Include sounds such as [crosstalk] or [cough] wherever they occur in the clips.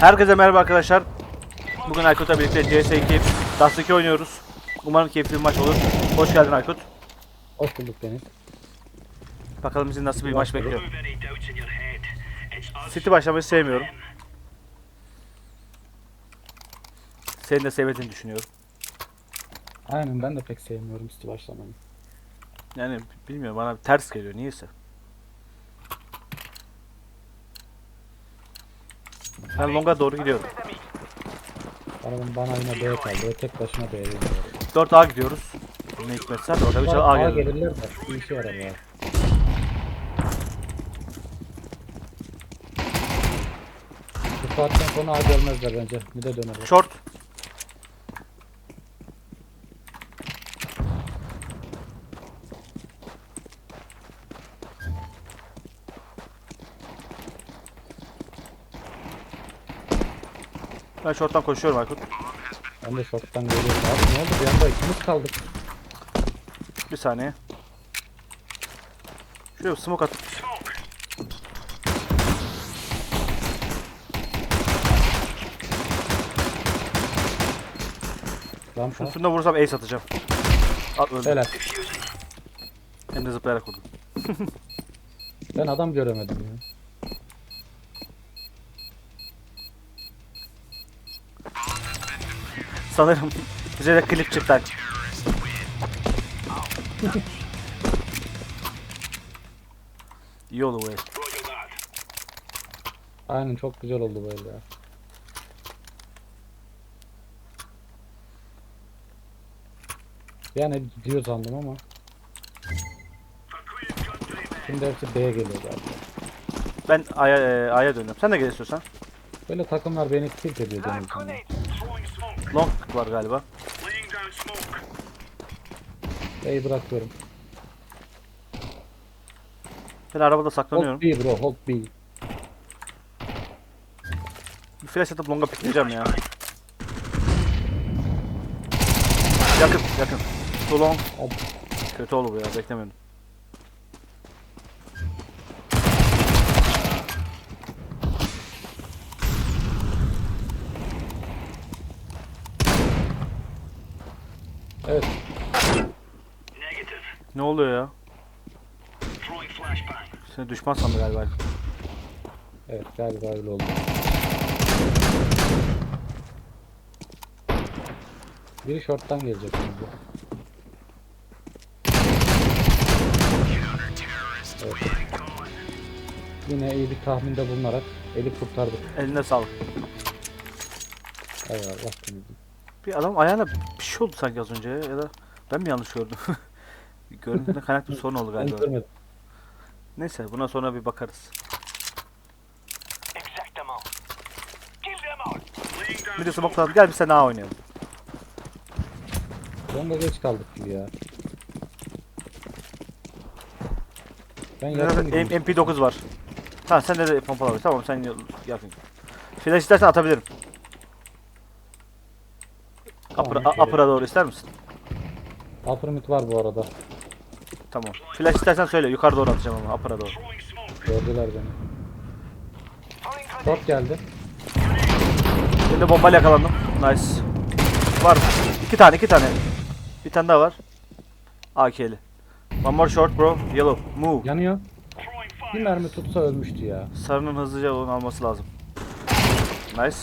Herkese merhaba arkadaşlar. Bugün Aykut'la birlikte CS2 Dust 2 oynuyoruz. Umarım keyifli bir maç olur. Hoş geldin Aykut. Hoş bulduk Deniz. Bakalım bizi nasıl bir maç bekliyor. City başlamayı sevmiyorum. Senin de sevmediğini düşünüyorum. Aynen ben de pek sevmiyorum üstü başlamayı. Yani bilmiyorum bana ters geliyor niyeyse. Ben longa doğru gidiyorum. Bana, bana yine B kaldı. O tek başına B'ye gidiyor. 4A gidiyoruz. Ne hikmetse orada bir şey A A geldi. gelirler de bir işe yarar ya. Bu saatten sonra A gelmezler bence. Bir de dönerler. Short. Ben short'tan koşuyorum Aykut. Ben de short'tan geliyorum. Abi ne oldu bir anda ikimiz kaldık. Bir saniye. Şuraya bir smoke at. Rampa. Şunu vurursam ace atacağım. At öldü. Helal. Hem de zıplayarak vurdum. Ben adam göremedim ya. Sanırım bize de klip çıktı. Roger that. Aynen çok güzel oldu böyle ya. Yani gidiyor sandım ama şimdi hepsi B'ye geliyor galiba. Ben A'ya e, A'ya dönüyorum. Sen de gel istiyorsan. Böyle takımlar beni tilt ediyor Deniz. Long var galiba. B'yi bırakıyorum. Ben arabada saklanıyorum. B bro hold B. Bir flash atıp longa pikleyeceğim ya. Yakın yakın. Too long. Hop. Kötü oldu bu ya beklemiyordum. Evet Negative. Ne oluyor ya? Throwing flashbang. Seni düşman sandı galiba. evet galiba öyle oldu. Biri short'tan gelecek şimdi. Evet. Yine iyi bir tahminde bulunarak eli kurtardık. Eline sağlık. Eyvallah. Bir adam ayağına bir şey oldu sanki az önce ya da ben mi yanlış gördüm? [laughs] Görüntüde kaynaklı bir sorun oldu Ben galiba. görmedim. Neyse buna sonra bir bakarız. Bir de smoke atalım. Gel bir sen daha oynayalım. Longa geç kaldık gibi ya. Ben yakın M- gideyim. MP9 var. Tamam sen de pompalı var. Tamam sen yakın. Flash istersen atabilirim. Tamam, Upper'a şöyle. upper'a doğru ister misin? Upper mid var bu arada. Tamam. Flash istersen söyle. Yukarı doğru atacağım ama upper'a doğru. Gördüler beni. Short geldi. Şimdi bombayla yakalandım. Nice. Var mı? İki tane iki tane. Bir tane daha var. AK'li. One more short bro. Yellow. Move. Yanıyor. Bir mermi tutsa ölmüştü ya. Sarının hızlıca onu alması lazım. Nice.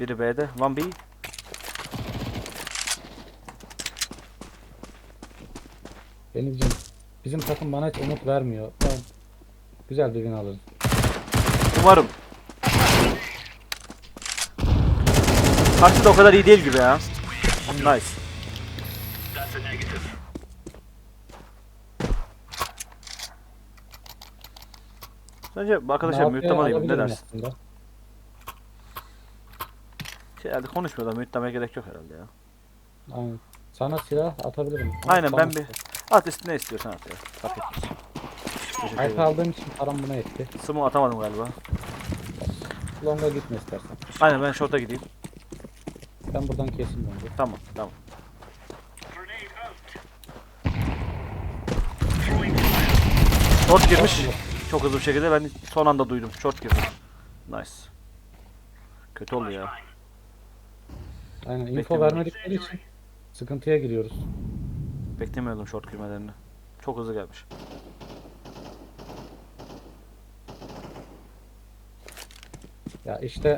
Biri B'de. One B. Denizciğim bizim takım bana hiç umut vermiyor. Ben güzel bir win alırız. Umarım. Karşı da o kadar iyi değil gibi ya. Nice. That's a negative. Sence arkadaşlar Mouse'u mute'lamalıyım ne dersin? aslında. Şey, herhalde konuşmuyorlar mute'lamaya gerek yok herhalde ya. Aynen. Sana silah atabilirim. Aynen, Bana ben bir- At ist- ne istiyorsan at ya. Fark etmez. Teşekkür ederim. aldığım için param buna yetti. Smoke atamadım galiba. Long'a gitme istersen. Aynen ben short'a gideyim. Ben buradan kesin Long'u. Tamam tamam. Short girmiş. Çok hızlı bir şekilde ben son anda duydum. Short girmiş. Nice. Kötü oldu ya. Aynen info Beklemiyorum. vermedikleri için sıkıntıya giriyoruz. Beklemiyordum short girmelerini. Çok hızlı gelmiş. Ya işte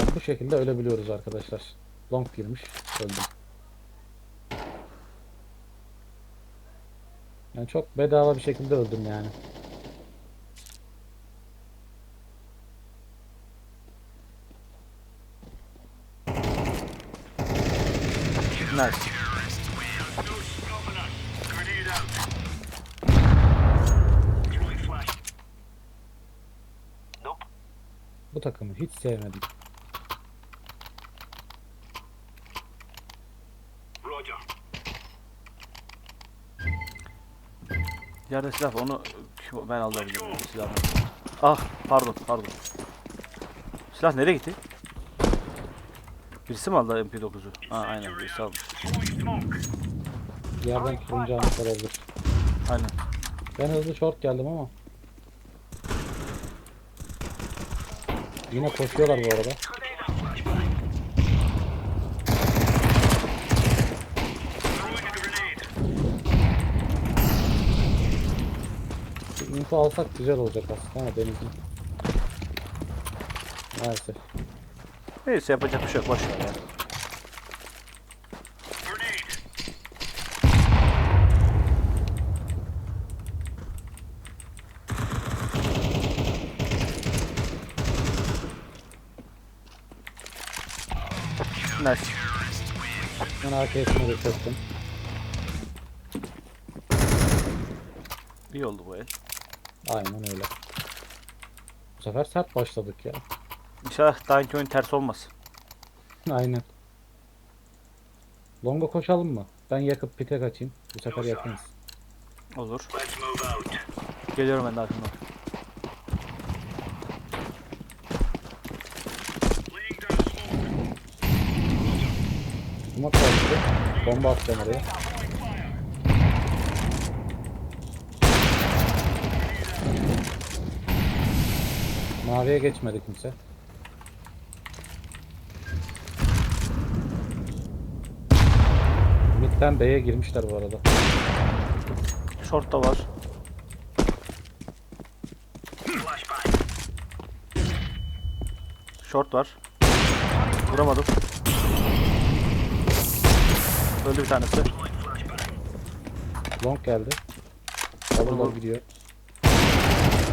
ya bu şekilde ölebiliyoruz arkadaşlar. Long girmiş, öldüm. Yani çok bedava bir şekilde öldüm yani. Sevmedim. Roger. Yerde silah var, onu ben alabilirim silahı. Ah pardon pardon. Silah nereye gitti? Birisi mi aldı MP9'u? Ha aynen birisi almış. Yerden turuncu almış olabilir. Aynen. Ben hızlı short geldim ama. Yine koşuyorlar bu arada. İnfo alsak güzel olacak aslında ama denizin. Maalesef. Neyse yapacak bir şey yok boş ver ya. Nice. Ben AK'sini de çöktüm. İyi oldu bu el. Aynen öyle. Bu sefer sert başladık ya. İnşallah daha önce oyun ters olmaz. [laughs] Aynen. Longa koşalım mı? Ben yakıp pite kaçayım. Bu sefer yakınız. Olur. Let's move out. Geliyorum ben de arkamdan. Laying down smoke. Smoke açtı. Bomba atacağım oraya. Maviye geçmedi kimse. Mid'den B'ye girmişler bu arada. Short da var. Short var. Vuramadım. Öldü bir tanesi. Long geldi. Double gidiyor.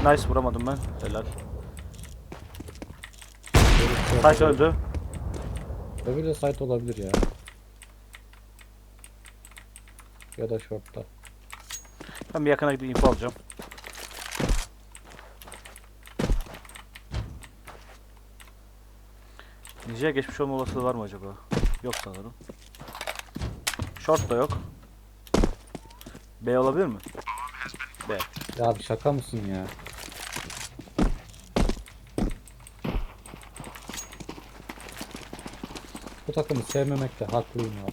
Nice vuramadım ben. Helal. Taş öldü. Öbürü de site olabilir ya. Ya da short'ta. Ben bir yakına gidip info alacağım. Ninja'ya geçmiş olma olasılığı var mı acaba? Yok sanırım. Short da yok. B olabilir mi? B. Ya bir şaka mısın ya? Bu takımı sevmemekte haklıyım ya.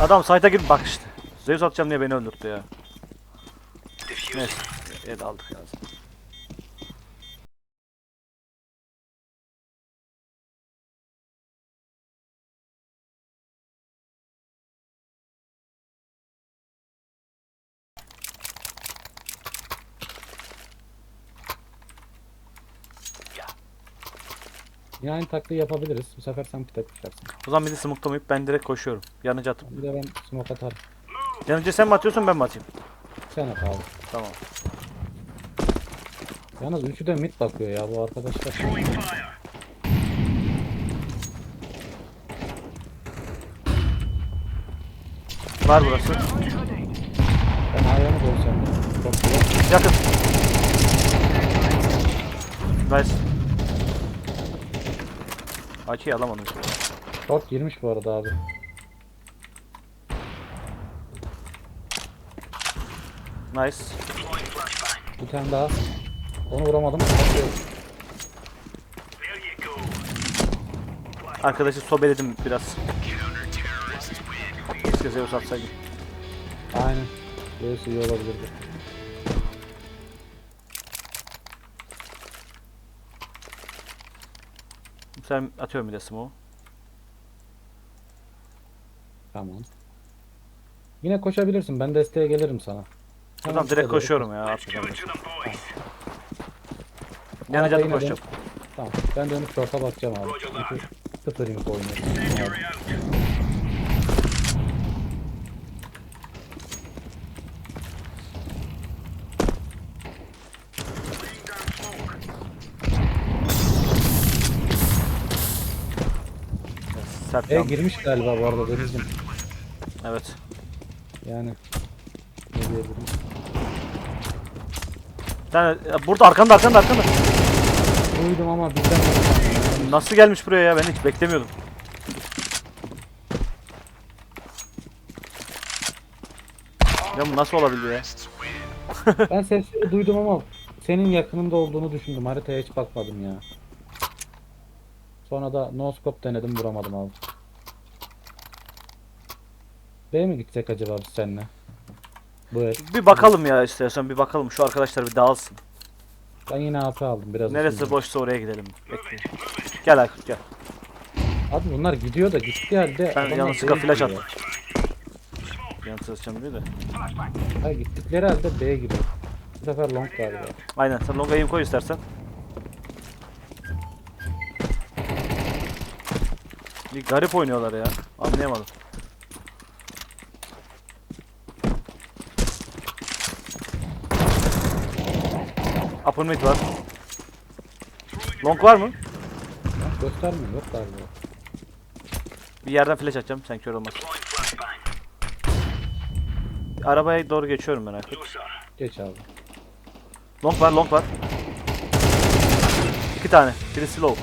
Adam site'a girip bak işte. Zeus atacağım diye beni öldürttü ya. Neyse. Evet aldık ya. Aynı taktiği yapabiliriz. Bu sefer sen pite koşarsın. O zaman de smoklamayıp ben direkt koşuyorum. Yanıcı atıp. Bir de ben smoke atarım. Yanıcı sen mi atıyorsun ben mi atayım? Sen at abi. Tamam. Yalnız üçü de mid bakıyor ya bu arkadaşlar. Var burası. Ben ayağımı güzel. Yakın. Nice. AK'yi alamadım. Short girmiş bu arada abi. Nice. Bir tane daha. Onu vuramadım. Arkadaşı sobeledim biraz. Keşke Zeus atsaydım. Aynen. Böylesi iyi olabilirdi. Sen atıyorum bir de smoke. Tamam. Yine koşabilirsin. Ben desteğe gelirim sana. Hemen direkt şurada dur. koşuyorum ya. Artık Arada da yine koşacağım. Tamam. Ben dönüp short'a bakacağım abi. Çünkü sıfır info oynuyorum. E girmiş galiba bu arada Deniz'im. Evet. Yani. Ne diyebilirim? Sen burada arkanda arkanda arkanda. Duydum ama bizden. Nasıl gelmiş buraya ya? Ben hiç beklemiyordum. Ya bu nasıl olabiliyor ya? [laughs] Ben sesleri duydum ama senin yakınında olduğunu düşündüm. Haritaya hiç bakmadım ya. Sonra da no scope denedim vuramadım abi. B'ye mi gitsek acaba biz seninle? Bu el. Bir bakalım ya istersen bir bakalım. Şu arkadaşlar bir dağılsın. Ben yine AP aldım biraz. Neresi boşsa oraya gidelim. Bekleyin. Gel Aykut gel. Abi bunlar gidiyor da gitti halde. Ben adamlar yanlışlıkla B'ye flash gidiyor. attım. Yan çalışacağım diyor da. Hayır gittikleri halde B'ye gidiyor. Bu sefer long galiba. Aynen sen longa aim koy istersen. Bir garip oynuyorlar ya. Anlayamadım. Upper mid var. Long var mı? Göstermiyor yok galiba. Bir yerden flash atacağım sen kör flashbang. Arabaya doğru geçiyorum ben. Closer. Geç abi. Long var long var. İki tane. Birisi low.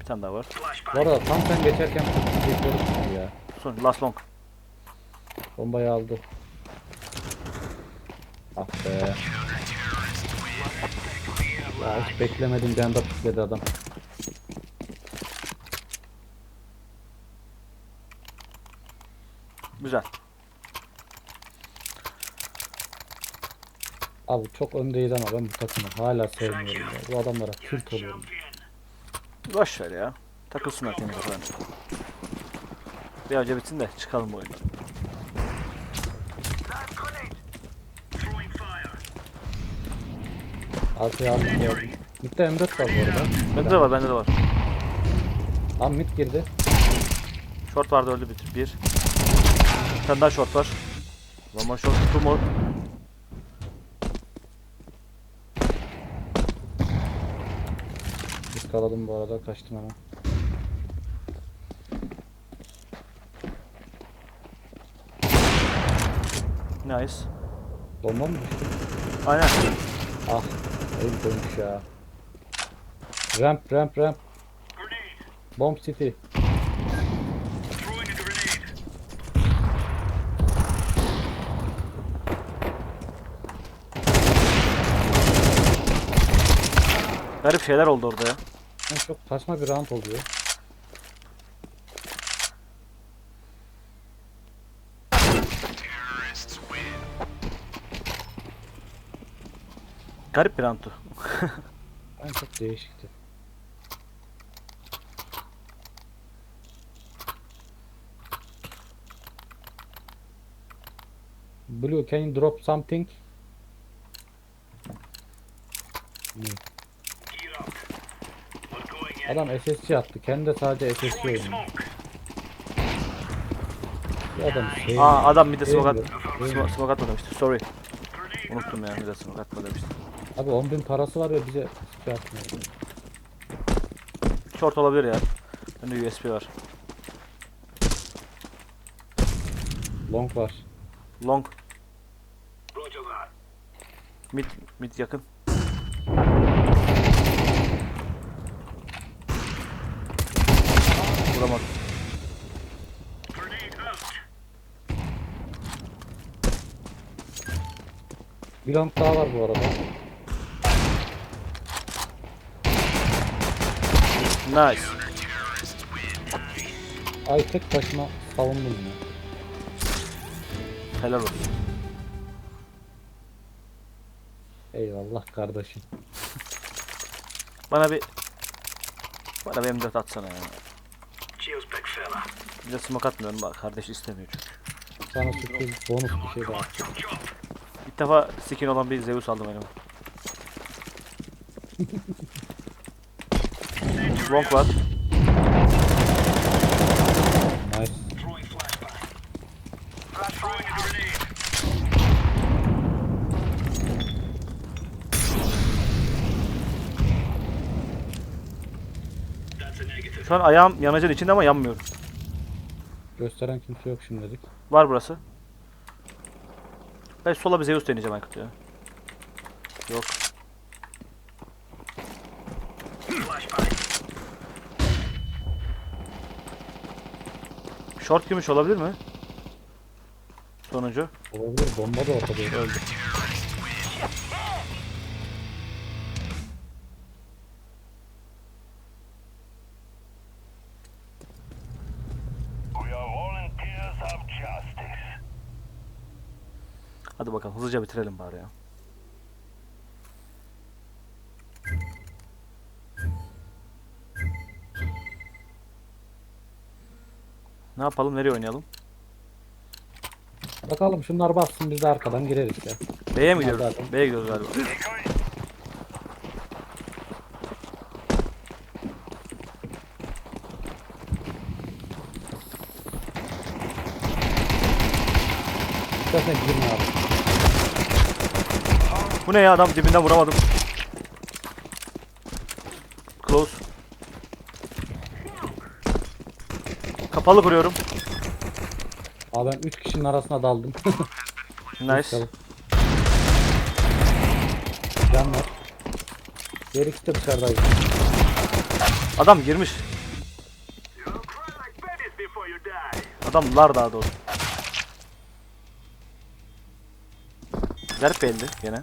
Bir tane daha var. Bu arada tam sen geçerken geçiyoruz şimdi ya. Son last long. Bombayı aldı. Ah be. Ya hiç beklemedim bir anda pikledi adam. Güzel. Abi çok öndeyiz ama ben bu takımı hala sevmiyorum ya. Bu adamlara tilt oluyorum. Boş ver ya. Takılsınlar temiz. Bir önce bitsin de çıkalım bu oyundan. Arkaya aldım geldim. Mid'de M4 var bu arada. Bende de var bende de var. Lan mid girdi. Short vardı öldü bir. Bir. Bir tane daha short var. More short, two more. Iskaladım bu arada kaçtım hemen. Nice. Bomba mı düştü? Aynen. Ah. Koymuş ya. Ramp ramp ramp. Grenade. Bomb city. Garip şeyler oldu orada ya. Yani çok saçma bir round oluyor. Garip bir antu. [laughs] Yani çok değişikti. Blue, can you drop something? İn. Adam SSC attı. Kendi de sadece SSC oynuyor. adam şey. Aa adam bir de smoke, at Sevmiyor. smoke, smoke atma demişti. Sorry. Unuttum ya bir de smoke atma demişti. Abi 10 bin parası var ve bize şey atmıyor. Short olabilir ya. Bende USB var. Long var. Long. Mid, mid yakın. Vuramadım. Bir long daha var bu arada. Nice. Ay tek başına savundum ya. Helal olsun. Eyvallah kardeşim. Bana bir Bana benim de atsana ya. Bir de smoke atmıyorum bak kardeş istemiyor çünkü. Sana sürpriz bonus bir şey daha. İlk defa skin olan bir Zeus aldım elime. [laughs] Long var. Nice. Şu an ayağım yanacın içinde ama yanmıyorum. Gösteren kimse yok şimdilik. Var burası. Ben sola bir Zeus deneyeceğim Aykut ya. Yok. Short gümüş olabilir mi? Sonuncu. Olabilir bomba da ortada. yok. Öldü. Hadi bakalım hızlıca bitirelim bari ya. Ne yapalım? Nereye oynayalım? Bakalım şunlar bassın biz de arkadan gireriz ya. B'ye mi gidiyoruz? Zaten. B'ye gidiyoruz galiba. İstersen girme abi. Bu ne ya adam dibinden vuramadım. Close. Kapalı kuruyorum. Abi ben 3 kişinin arasına daldım. [laughs] Nice. Can var. Diğer ikisi de dışarıdaydı. Adam girmiş. Adamlar daha doğrusu. Garip belli gene.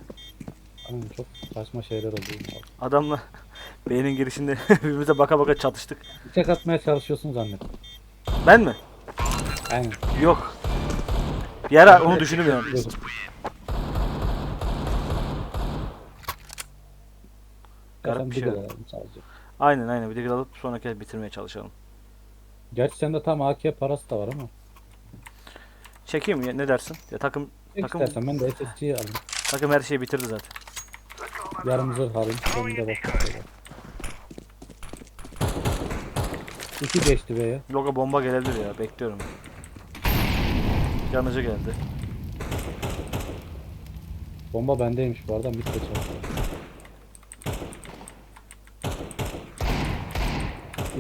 Aynen çok saçma şeyler oldu. Adamla [laughs] B'nin girişinde [laughs] birbirimize baka baka çatıştık. Bıçak atmaya çalışıyorsun zannettim. Ben mi? Aynen. Yok. Bir ara onu düşündüm yani. Garip bir şey. sadece. Aynen aynen bir de alıp sonraki el bitirmeye çalışalım. Gerçi sende tam AK parası da var ama. Çekeyim mi? Ne dersin? Ya takım Çek takım istersen ben de SSG'yi alayım. takım her şeyi bitirdi zaten. Yarım zırh alayım. Benim de bak. İki geçti be ya. Loga bomba gelebilir ya bekliyorum. Yanıcı geldi. Bomba bendeymiş bu arada. Mid çalışıyor.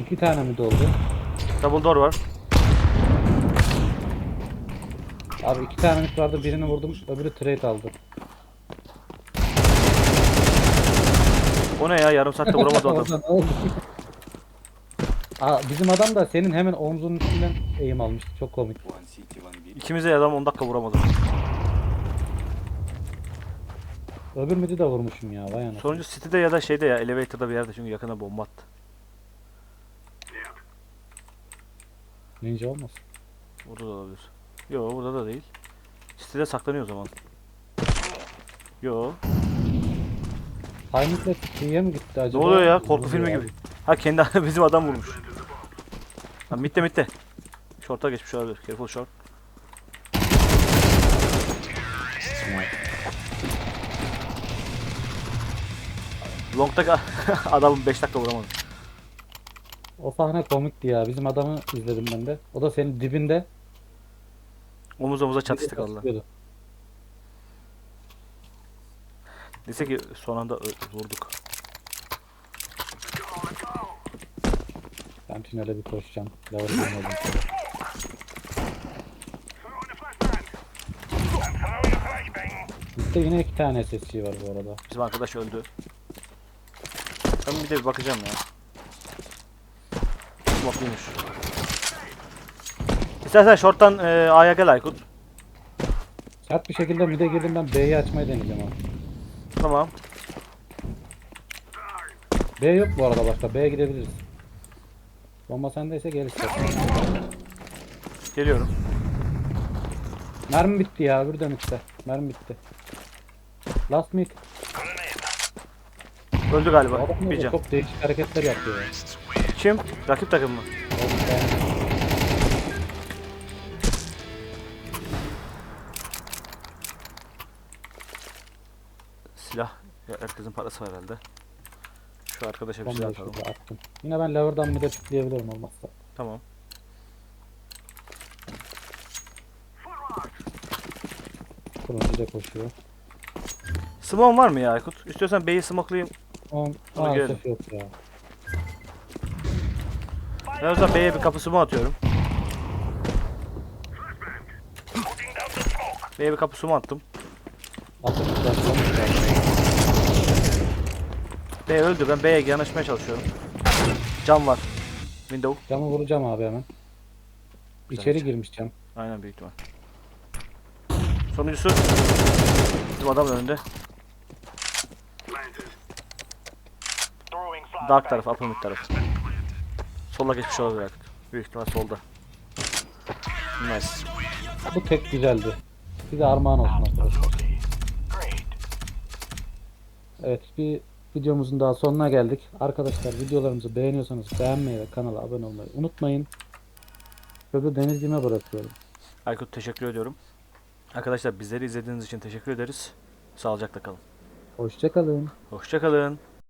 İki tane mi doldu? Double door var. Abi iki tane mid vardı. Birini vurdum. Öbürü trade aldı. O ne ya yarım saatte vuramadı [laughs] adam. Ne? Aa, bizim adam da senin hemen omzunun üstünden eğim almıştı. Çok komik. İkimize adam 10 dakika vuramadı. Öbür midi de vurmuşum ya. Vay anasını. Sonuncu city'de ya da şeyde ya elevator'da bir yerde çünkü yakına bomba attı. Ninja olmasın. Burada da olabilir. Yo burada da değil. City'de saklanıyor o zaman. Yo. Haymit'le T'ye mi gitti Ne acaba? oluyor ya? Korku filmi gibi. Ha kendi [laughs] bizim adam vurmuş. Ha mitte mitte. Short'a geçmiş olabilir. Careful short. Long'daki [laughs] adamın 5 dakika vuramadı. O sahne komikti ya. Bizim adamı izledim ben de. O da senin dibinde. Omuz omuza çatıştık Allah. Neyse ki son anda vurduk. Tünele bir koşacağım. Lavabo görmedim. Bizde yine iki tane SSC var bu arada. Bizim arkadaş öldü. Ben bir de bir bakacağım ya. Smokluymuş. İstersen short'tan e, A'ya gel Aykut. Sert bir şekilde mid'e girdim ben B'yi açmayı deneyeceğim abi. Tamam. B yok bu arada başka. B'ye gidebiliriz. Bomba sendeyse gel istersen. Geliyorum. Mermi bitti ya. Öbür de. Mermi bitti. Last mid. Öldü galiba. Adam da Bir can. çok değişik hareketler yapıyor ya. Kim? Rakip takım mı? Silah. Ya herkesin parası var herhalde. Şu arkadaşa bir Bombayı atalım. şurada attım. Yine ben lever'dan bir de çıklayabilirim olmazsa. Tamam. Turuncu da koşuyor. Smoke var mı ya Aykut? İstiyorsan B'yi smoke'layayım. On Ona maalesef yok ya. Ben o zaman B'ye bir kapı smoke atıyorum. B'ye bir kapı smoke attım. Atın. B öldü. Ben B'ye yanaşmaya çalışıyorum. Cam var. Window. Camı vuracağım abi hemen. İçeri Güzel. girmiş cam. Aynen büyük ihtimal. Sonuncusu. Bizim adam önünde. Dark tarafı, upper mid tarafı. Sola geçmiş olabilir Aykut. Büyük ihtimal solda. Nice. Bu tek güzeldi. Size armağan olsun arkadaşlar. Evet bir videomuzun daha sonuna geldik. Arkadaşlar videolarımızı beğeniyorsanız beğenmeyi ve kanala abone olmayı unutmayın. Sözü denizcime bırakıyorum. Aykut teşekkür ediyorum. Arkadaşlar bizleri izlediğiniz için teşekkür ederiz. Sağlıcakla kalın. Hoşçakalın. Hoşçakalın.